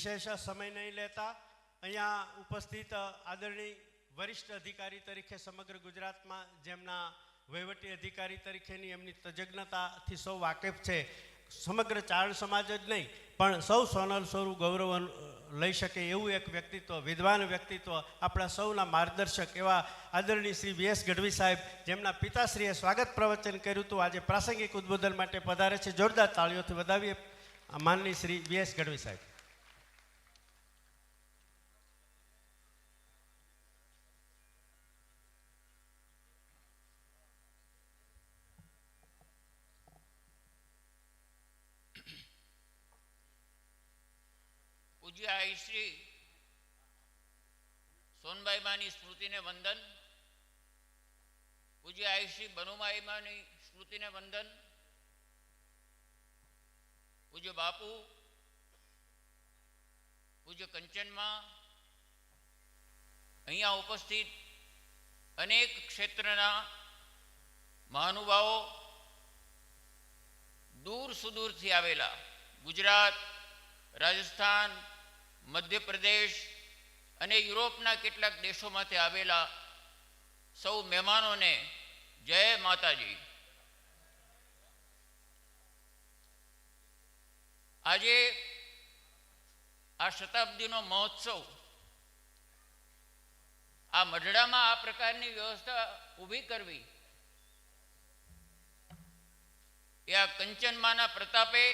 વિશેષ સમય નહીં લેતા. અહીંયા ઉપસ્થિત આદરણીય વરિષ્ઠ અધિકારી તરીકે સમગ્ર ગુજરાતમાં જેમના વહીવટી અધિકારી તરીકેની એમની તજજ્ઞતાથી સૌ વાકેફ છે. સમગ્ર ચારણ સમાજ જ નહીં, પણ સૌ સોનલ સ્વરૂપ ગૌરવ લઈ શકે એવું એક વ્યક્તિત્વ, વિદ્વાન વ્યક્તિત્વ આપણા સૌના માર્ગદર્શક એવા આદરણીય શ્રી વી એસ ગઢવી સાહેબ, જેમના પિતાશ્રીએ સ્વાગત પ્રવચન કર્યું હતું, આજે પ્રાસંગિક ઉદ્બોધન માટે પધારે છે. જોરદાર તાળીઓથી વધાવીએ માનની શ્રી વી એસ ગઢવી સાહેબ પૂજ્ય આઈ શ્રી સોનબાઈ માની સ્મૃતિને વંદન. પૂજ્ય આયુશ્રી બનુમાઈ માની સ્મૃતિને વંદન. પૂજ્ય બાપુ, પૂજ્ય કંચનમાં અહીંયા ઉપસ્થિત અનેક ક્ષેત્રના મહાનુભાવો દૂર સુદૂરથી આવેલા ગુજરાત, રાજસ્થાન મધ્યપ્રદેશ અને યુરોપના કેટલાક દેશોમાંથી આવેલા સૌ મહેમાનોને જય માતાજી. આજે આ શતાબ્દીનો મહોત્સવ આ મઢડામાં આ પ્રકારની વ્યવસ્થા ઊભી કરવી એ આ કંચનમાના પ્રતાપે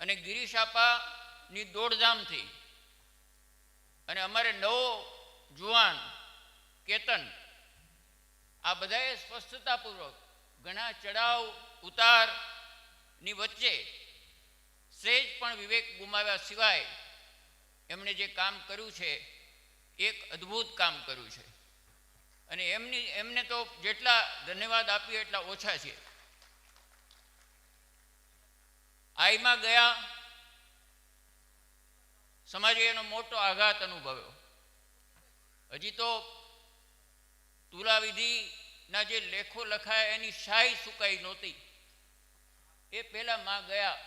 અને ગિરીશાપાની દોડધામથી. અને અમારે નવો જુવાન, કેતન, આ બધાએ સ્પષ્ટતાપૂર્વક ઘણા ચડાવ ઉતારની વચ્ચે સહેજ પણ વિવેક ગુમાવ્યા સિવાય એમણે જે કામ કર્યું છે, એક અદ્ભુત કામ કર્યું છે. અને એમની, એમને તો જેટલા ધન્યવાદ આપીએ એટલા ઓછા છે આઈમાં ગયા સમાજે એનો મોટો આઘાત અનુભવ્યો. હજી તો તુલાવિધિના જે લેખો લખાયા, એની શાહી સુકાઈ નહોતી. એ પહેલા માં ગયા.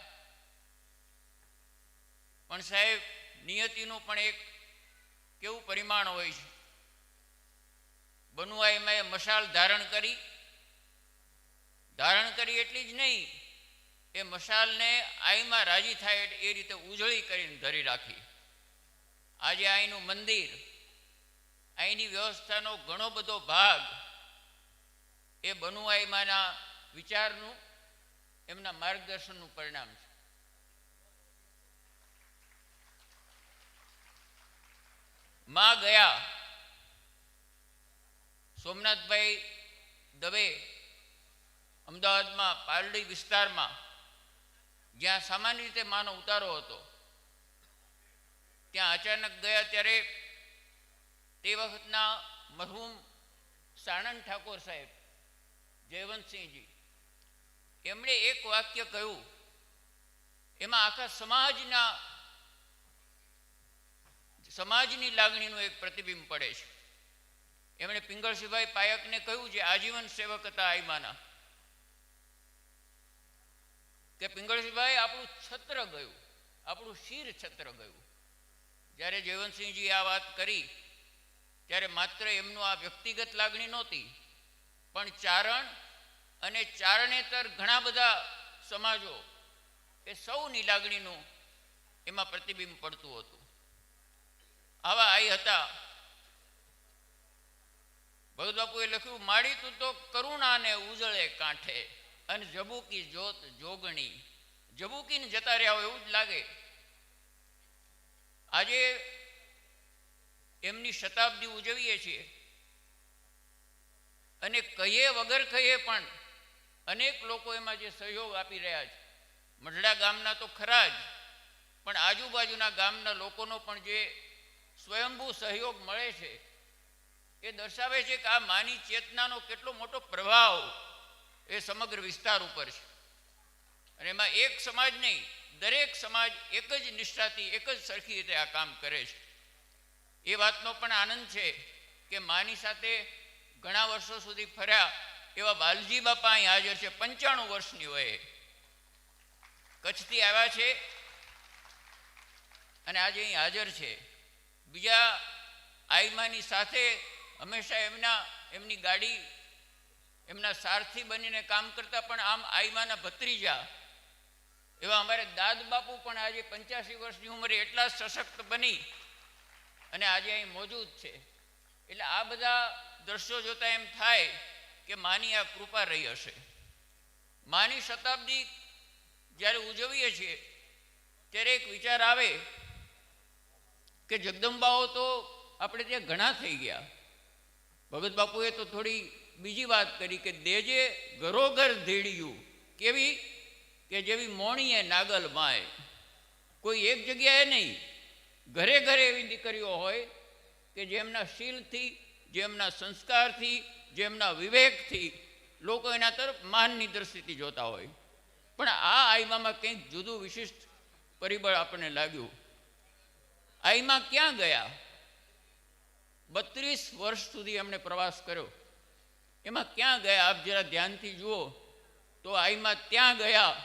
પણ સાહેબ, નિયતિનું પણ એક કેવું પરિમાણ હોય છે. બનુઆઈમાં એ મશાલ ધારણ કરી. ધારણ કરી એટલી જ નહીં, એ મશાલને આઈમાં રાજી થાય એ રીતે ઉજળી કરીને ધરી રાખી. આજે અહીંનું મંદિર અહીંની વ્યવસ્થાનો ઘણો બધો ભાગ એ બનુઆઈમાના વિચારનું, એમના માર્ગદર્શનનું પરિણામ છે. માં ગયા, સોમનાથભાઈ દવે અમદાવાદમાં પારડી વિસ્તારમાં જ્યાં સામાન્ય રીતે માનો ઉતારો હતો ત્યાં અચાનક ગયા ત્યારે તે વખતના મરહુમ સાણંદ ઠાકોર સાહેબ, જયવંતસિંહજી, એમણે એક વાક્ય કહ્યું, એમાં આખા સમાજના, સમાજની લાગણીનું એક પ્રતિબિંબ પડે છે. એમણે પિંગળસિંહભાઈ પાયકને કહ્યું જે આજીવન સેવક હતા આઈમાના કે પિંગળસિંહભાઈ આપણું છત્ર ગયું, આપણું શિર છત્ર ગયું. જ્યારે જયવંતસિંહજી આ વાત કરી, ત્યારે માત્ર એમનું આ વ્યક્તિગત લાગણી નહોતી, પણ ચારણ અને ચારણેતર ઘણા બધા સમાજો એ સૌની લાગણીનું એમાં પ્રતિબિંબ પડતું હતું. આવા આઈ હતા. ભગત બાપુએ લખ્યું, માડી તું તો કરુણાને ઉજળે કાંઠે અને જબુકી જોત જોગણી. જબુકીને જતા રહ્યા હોય એવું જ લાગે. આજે એમની શતાબ્દી ઉજવીએ છીએ. અને કહીએ વગર કહીએ પણ અનેક લોકો એમાં જે સહયોગ આપી રહ્યા છે. મઢડા ગામના તો ખરા જ, પણ આજુબાજુના ગામના લોકોનો પણ જે સ્વયંભૂ સહયોગ મળે છે, એ દર્શાવે છે કે આ માની ચેતનાનો કેટલો મોટો પ્રભાવ એ સમગ્ર વિસ્તાર ઉપર છે. અને એમાં એક સમાજ નહીં દરેક સમાજ એક જ નિષ્ઠાથી, એક જ સરખી રીતે આ કામ કરે છે. એ વાતનો પણ આનંદ છે કે માની સાથે ઘણા વર્ષો સુધી ફર્યા એવા બાલજી બાપા અહીં હાજર છે, પંચાણું વર્ષની વયે. કચ્છથી આવ્યા છે અને આજે અહીં હાજર છે. બીજા આઈમાની સાથે હંમેશા એમના, એમની ગાડી, એમના સારથી બનીને કામ કરતા પણ આમ આઈમાના ભત્રીજા એવા અમારે દાદ બાપુ પણ આજે પંચ્યાસી વર્ષની ઉંમરે એટલા સશક્ત બની અને આજે અહીં મોજૂદ છે. એટલે આ બધા દ્રશ્યો જોતા એમ થાય કે માની આ કૃપા રહી હશે. માની શતાબ્દી જ્યારે ઉજવીએ છીએ, ત્યારે એક વિચાર આવે કે જગદંબાઓ તો આપણે ત્યાં ઘણા થઈ ગયા. ભગત બાપુએ તો થોડી બીજી વાત કરી કે દેજે ઘરોઘર ધેડિયું. કેવી? કે જેવી મોણીએ નાગલ માય, કોઈ એક જગ્યાએ નહીં. ઘરે ઘરે એવી દીકરીઓ હોય કે જેમના શીલથી, જેમના સંસ્કારથી, જેમના વિવેકથી લોકો એના તરફ માનની દ્રષ્ટિથી જોતા હોય. પણ આ આઈમામાં કંઈક જુદું વિશિષ્ટ પરિબળ આપણને લાગ્યું. આઈમાં ક્યાં ગયા? બત્રીસ વર્ષ સુધી એમણે પ્રવાસ કર્યો. એમાં ક્યાં ગયા? આપ જરા ધ્યાનથી જુઓ તો આઈમાં ત્યાં ગયા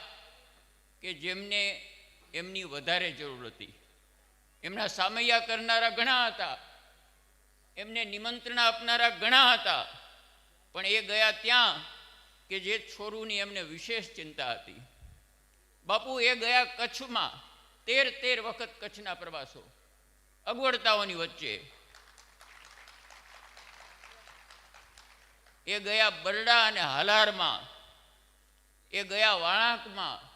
કે જેમને એમની વધારે જરૂર હતી. એમના સામૈયા કરનારા ઘણા હતા. એમને નિમંત્રણ આપનારા ઘણા હતા. પણ એ ગયા ત્યાં કે જે છોરુની એમને વિશેષ ચિંતા હતી. બાપુ, એ ગયા કચ્છમાં તેર તેર વખત કચ્છના પ્રવાસો અગવડતાઓની વચ્ચે. એ ગયા બરડા અને હાલારમાં. એ ગયા વાળાંકમાં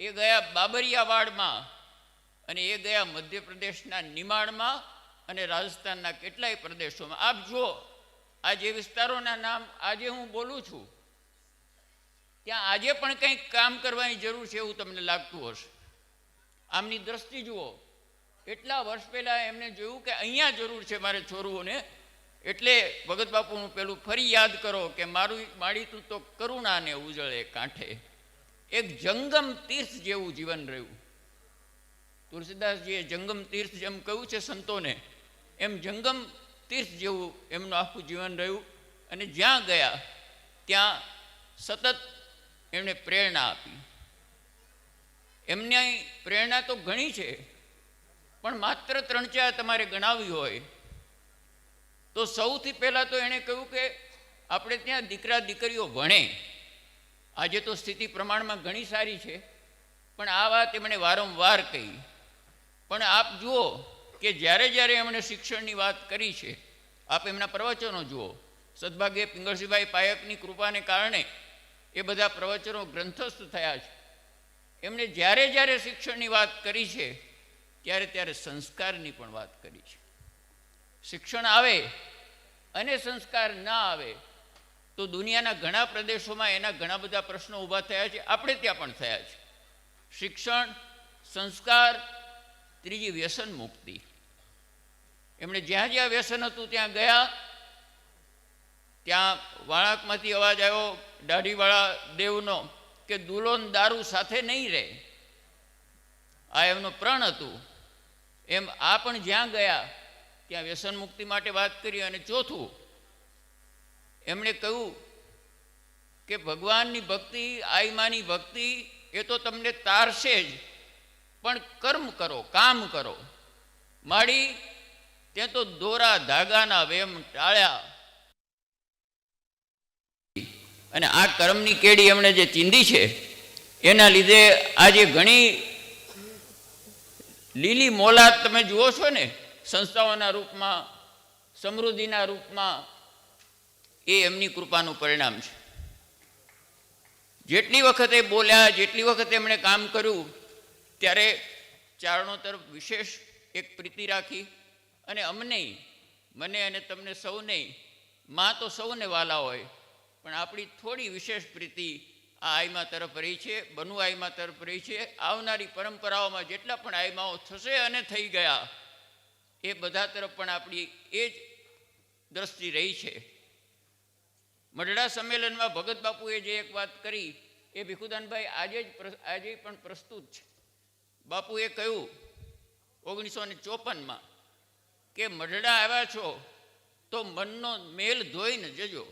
એ ગયા બાબરિયાવાડમાં અને એ ગયા મધ્યપ્રદેશના નિમાણમાં અને રાજસ્થાનના કેટલાય પ્રદેશોમાં. આપ જુઓ, આ જે વિસ્તારોના નામ આજે હું બોલું છું, ત્યાં આજે પણ કંઈક કામ કરવાની જરૂર છે એવું તમને લાગતું હશે. આમની દ્રષ્ટિ જુઓ, એટલા વર્ષ પહેલાં એમને જોયું કે અહીંયા જરૂર છે મારે છોરુઓને એટલે ભગત બાપુનું પેલું ફરી યાદ કરો કે મારું માડી તું તો કરુણાને ઉજળે કાંઠે. એક જંગમ તીર્થ જેવું જીવન રહ્યું. તુલસીદાસજીએ જંગમ તીર્થ જેમ કહ્યું છે સંતોને, એમ જંગમ તીર્થ જેવું એમનું આખું જીવન રહ્યું અને જ્યાં ગયા, ત્યાં સતત એમણે પ્રેરણા આપી. એમની પ્રેરણા તો ઘણી છે, પણ માત્ર ત્રણ ચાર તમારે ગણાવી હોય. તો સૌથી પહેલાં તો એણે કહ્યું કે આપણે ત્યાં દીકરા દીકરીઓ ભણે. આજે તો સ્થિતિ પ્રમાણમાં ઘણી સારી છે, પણ આ વાત એમણે વારંવાર કહી. પણ આપ જુઓ કે જ્યારે જ્યારે એમણે શિક્ષણની વાત કરી છે, આપ એમના પ્રવચનો જુઓ. સદભાગ્યે પિંગળસિંહભાઈ પાયકની કૃપાને કારણે એ બધા પ્રવચનો ગ્રંથસ્થ થયા છે. એમણે જ્યારે જ્યારે શિક્ષણની વાત કરી છે, ત્યારે ત્યારે સંસ્કારની પણ વાત કરી છે. શિક્ષણ આવે અને સંસ્કાર ના આવે તો દુનિયાના ઘણા પ્રદેશોમાં એના ઘણા બધા પ્રશ્નો ઊભા થયા છે. આપણે ત્યાં પણ થયા છે. શિક્ષણ, સંસ્કાર, ત્રીજી વ્યસન મુક્તિ. એમણે જ્યાં જ્યાં વ્યસન હતું ત્યાં ગયા. ત્યાં વાળાકમાંથી અવાજ આવ્યો, દાઢીવાળા દેવનો, કે દુલોન દારૂ સાથે નહીં રહે. આ એમનું પ્રણ હતું. એમ આ પણ જ્યાં ગયા, ત્યાં વ્યસન મુક્તિ માટે વાત કરી અને ચોથું એમણે કહ્યું કે ભગવાનની ભક્તિ, આઈમાની ભક્તિ, એ તો તમને તારશે જ. પણ કર્મ કરો, કામ કરો. માડી તે તો દોરા ધાગાના વેમ ટાળ્યા. અને આ કર્મની કેડી એમણે જે ચીંધી છે, એના લીધે આજે ઘણી લીલી મોલાદ તમે જુઓ છો ને, સંસ્થાઓના રૂપમાં, સમૃદ્ધિના રૂપમાં એ એમની કૃપાનું પરિણામ છે. જેટલી વખતે બોલ્યા, જેટલી વખતે એમણે કામ કર્યું, ત્યારે ચારણો તરફ વિશેષ એક પ્રીતિ રાખી અને અમને, મને અને તમને સૌને, માં તો સૌને વાલા હોય, પણ આપણી થોડી વિશેષ પ્રીતિ આ આઈમા તરફ રહી છે, બનુ આઈમા તરફ રહી છે, આવનારી પરંપરાઓમાં જેટલા પણ આઈમાઓ થશે અને થઈ ગયા, એ બધા તરફ પણ આપણી એ જ દ્રષ્ટિ રહી છે. મઢડા સંમેલનમાં ભગત બાપુએ જે એક વાત કરી, એ ભીખુદાનભાઈ આજે જ આજે પણ પ્રસ્તુત છે. બાપુએ કહ્યું ઓગણીસો ને ચોપનમાં કે મઢડા આવ્યા છો તો મનનો મેલ ધોઈને જજો.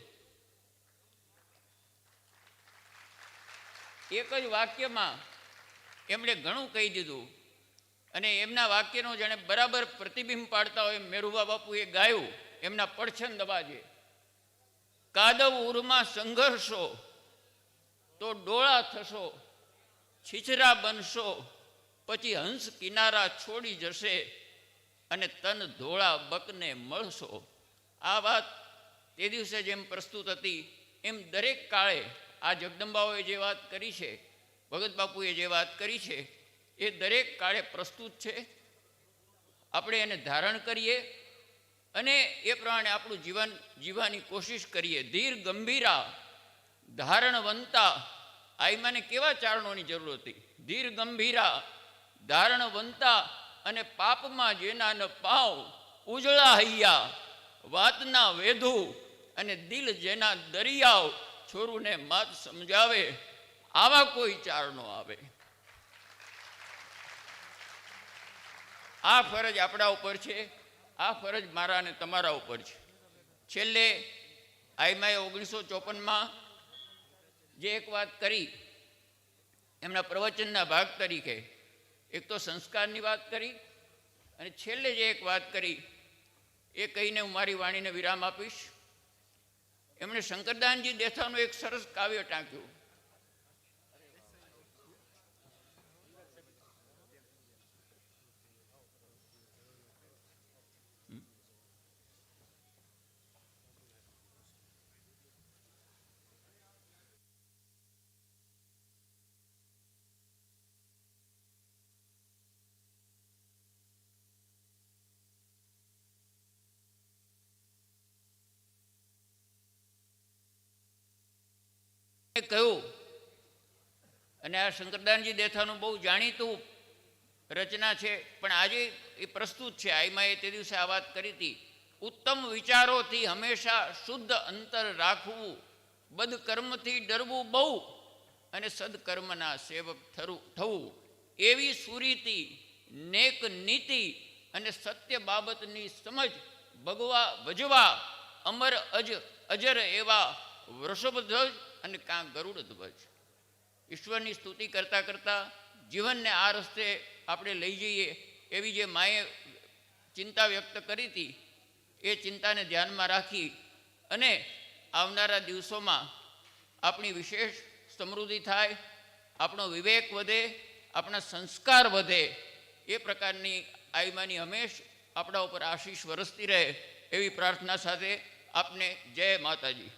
એક જ વાક્યમાં એમણે ઘણું કહી દીધું અને એમના વાક્યનો જેણે બરાબર પ્રતિબિંબ પાડતા હોય મેરુબા બાપુએ ગાયું, એમના પડછન દબાજે કાદવ ઉરમાં સંઘર્ષો, તો ડોળા થશો, છીછરા બનશો, પછી હંસ કિનારા છોડી જશે અને તન ધોળા બકને મળશો. આ વાત તે દિવસે જેમ પ્રસ્તુત હતી. એમ દરેક કાળે આ જગદંબાઓએ જે વાત કરી છે, ભગત બાપુએ જે વાત કરી છે, એ દરેક કાળે પ્રસ્તુત છે. આપણે એને ધારણ કરીએ અને એ પ્રમાણે આપણું જીવન જીવવાની કોશિશ કરીએ. ધીર, ગંભીરા, ધારણવંતા. આઈમાને કેવા ચારણોની જરૂર હતી? ધીર, ગંભીરા, ધારણવંતા અને પાપમાં જેના ન પાવ ઉજળા હૈયા, વાતના વેધુ અને દિલ જેના દરિયાવ છોરુને માત સમજાવે, આવા કોઈ ચારણો આવે. આ ફરજ આપણા ઉપર છે. આ ફરજ મારા અને તમારા ઉપર છે. છેલ્લે આઈમાએ ઓગણીસો ચોપનમાં જે એક વાત કરી, એમના પ્રવચનના ભાગ તરીકે, એક તો સંસ્કારની વાત કરી, અને છેલ્લે જે એક વાત કરી, એ કહીને હું મારી વાણીને વિરામ આપીશ. એમણે શંકરદાનજી દેથાનું એક સરસ કાવ્ય ટાંક્યું. કહ્યું અને આ શંકરદાનજી દેથાનું બહુ જાણીતું રચના છે, પણ આજે એ પ્રસ્તુત છે. આઈમાએ તે દિવસે આ વાત કરી હતી. ઉત્તમ વિચારોથી હંમેશા શુદ્ધ અંતર રાખવું, બદકર્મથી ડરવું બહુ અને સદકર્મના સેવક થવું. એવી સુરીતિ, નેક નીતિ અને સત્ય બાબતની સમજ ભગવા ભજવા અમર અજ અજર એવા વૃષભધ્વજ અને કાં ગરુડ ધ્વજ. ઈશ્વરની સ્તુતિ કરતાં કરતાં જીવનને આ રસ્તે આપણે લઈ જઈએ એવી જે માએ ચિંતા વ્યક્ત કરી હતી, એ ચિંતાને ધ્યાનમાં રાખી અને આવનારા દિવસોમાં આપણી વિશેષ સમૃદ્ધિ થાય, આપણો વિવેક વધે, આપણા સંસ્કાર વધે, એ પ્રકારની આઈમાની હંમેશ આપણા ઉપર આશીષ વરસતી રહે એવી પ્રાર્થના સાથે આપને જય માતાજી.